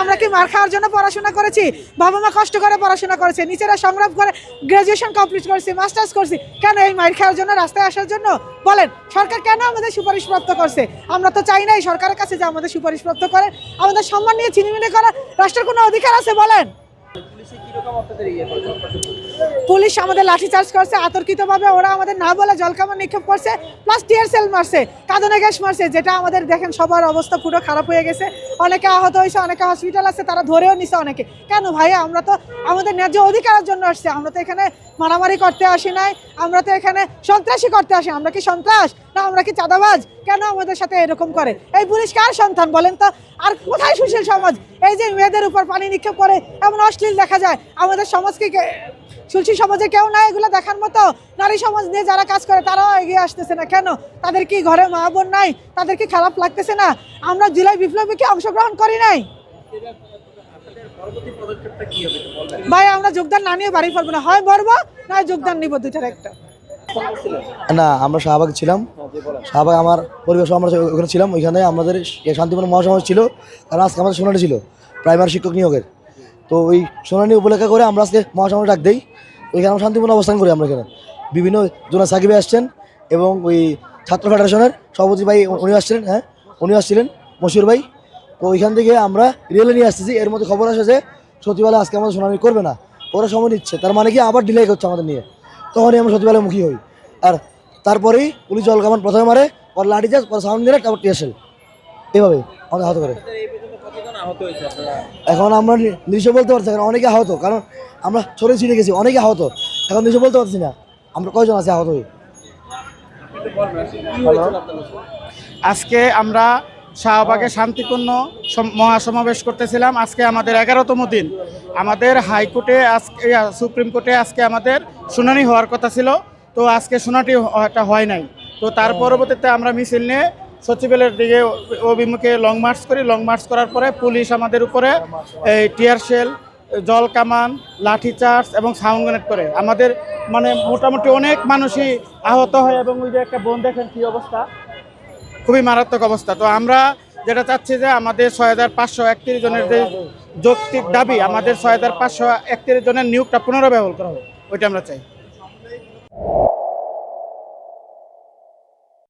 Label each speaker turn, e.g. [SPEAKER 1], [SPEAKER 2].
[SPEAKER 1] আমরা কি মার খাওয়ার জন্য পড়াশোনা করেছি? বাবা মা কষ্ট করে পড়াশোনা করেছে নিচেরা সংগ্রাম করে গ্রাজুয়েশন কমপ্লিট করছি মাস্টার্স করছি। কেন এই মার খাওয়ার জন্য রাস্তায় আসার জন্য? বলেন, সরকার কেন আমাদের সুপারিশ প্রাপ্ত করছে? আমরা তো চাই নাই সরকারের কাছে যে আমাদের সুপারিশ প্রাপ্ত করে, আমাদের সম্মান নিয়ে চিনিমিনি করার রাষ্ট্রের কোনো অধিকার আছে বলেন? পুলিশ আমাদের লাঠিচার্জ করছে, আতর্কিতভাবে ওরা আমাদের না বলে জলকামান নিক্ষেপ করছে প্লাস টিয়ার সেল মারছে, কাঁদনে গ্যাস মারছে, যেটা আমাদের দেখেন সবার অবস্থা পুরো খারাপ হয়ে গেছে। অনেকে আহত হয়েছে, অনেকে হসপিটাল আছে, তারা ধরেও নিছে অনেকে। কেন ভাইয়া আমরা তো আমাদের ন্যায্য অধিকারের জন্য আসছি, আমরা তো এখানে মারামারি করতে আসি নাই, আমরা তো এখানে সন্ত্রাসী করতে আসি, আমরা কি সন্ত্রাস? না, আমরা কি চাঁদাবাজ? কেন আমাদের সাথে এরকম করে? এই পুলিশ কার সন্তান বলেন তো? আর কোথায় সুশীল সমাজ? এই যে মেয়েদের উপর পানি নিক্ষেপ করে, এমন অশ্লীল দেখা যায়। আমাদের সমাজকে সুশীল সমাজে কেউ নাই এগুলো দেখার মতো? নারী সমাজ নিয়ে যারা কাজ করে, তারাও এগিয়ে আসতেছে না কেন? তাদের কি ঘরে মা বোন নাই? তাদের কি খারাপ লাগতেছে না? আমরা জুলাই বিপ্লবে কি অংশগ্রহণ করি নাই? ভাই, আমরা যোগদান না নিয়ে বাড়ি পারব না। হয় বলব না যোগদান নিব দুইটার একটা।
[SPEAKER 2] না, আমরা শাহবাগ ছিলাম। শাহবাগ আমার পরিবেশ আমরা ওখানে ছিলাম। ওইখানে আমাদের শান্তিপূর্ণ মহাসমাজ ছিল। কারণ আজকে আমাদের শুনানি ছিল, প্রাইমারি শিক্ষক নিয়োগের। তো ওই শুনানি উপলেখা করে আমরা আজকে মহাসমাজ ডাক দিই। ওইখানে আমরা শান্তিপূর্ণ অবস্থান করি আমরা এখানে। বিভিন্ন জোনা সাকিবে আসছেন এবং ওই ছাত্র ফেডারেশনের সভাপতি ভাই উনি আসছিলেন হ্যাঁ? উনি আসছিলেন, মশিউর ভাই। তো ওইখান থেকে আমরা রিয়েলে নিয়ে আসতেছি। এর মধ্যে খবর আসে যে সচিবালয় আজকে আমাদের শুনানি করবে না। ওরা সময় নিচ্ছে। তার মানে কি আবার ডিলে করছে আমাদের নিয়ে? তখনই আমরা সচিবালয় মুখী হই। আর তারপরেই পুলিশ জল কামান প্রথমে মারে পর লাঠি চাষ পর সাউন্ড দিলে তারপর টিয়াশেল এইভাবে আমাদের আহত করে। এখন আমরা নি- নিশ্চয় বলতে পারছি না, কারণ অনেকে আহত। কারণ আমরা ছড়িয়ে ছিঁড়ে গেছি অনেকে আহত। এখন নিশ্চয় বলতে পারছি না আমরা কয়জন আছি আহত হই
[SPEAKER 3] আজকে আমরা শাহবাগে শান্তিপূর্ণ সম- মহাসমাবেশ করতেছিলাম। আজকে আমাদের এগারোতম দিন। আমাদের হাইকোর্টে আজকে সুপ্রিম কোর্টে আজকে আমাদের শুনানি হওয়ার কথা ছিল। তো আজকে শুনানি হয় নাই। তো তার পরবর্তীতে আমরা মিছিল নিয়ে সচিবালয়ের দিকে অভিমুখে লং মার্চ করি। লং মার্চ করার পরে পুলিশ আমাদের উপরে এই টিয়ার শেল জল কামান লাঠিচার্জ এবং সাউন্ড গ্রেনেড করে। আমাদের মানে মোটামুটি অনেক মানুষই আহত হয় এবং ওই যে একটা বোন দেখেন কী অবস্থা? খুবই মারাত্মক অবস্থা। তো আমরা যেটা চাচ্ছি যে আমাদের ছয় হাজার পাঁচশো একত্রিশ জনের যে যৌক্তিক দাবি, আমাদের ছয় হাজার পাঁচশো একত্রিশ জনের নিয়োগটা পুনর্ব্যবহার করা হবে ওইটা আমরা চাই।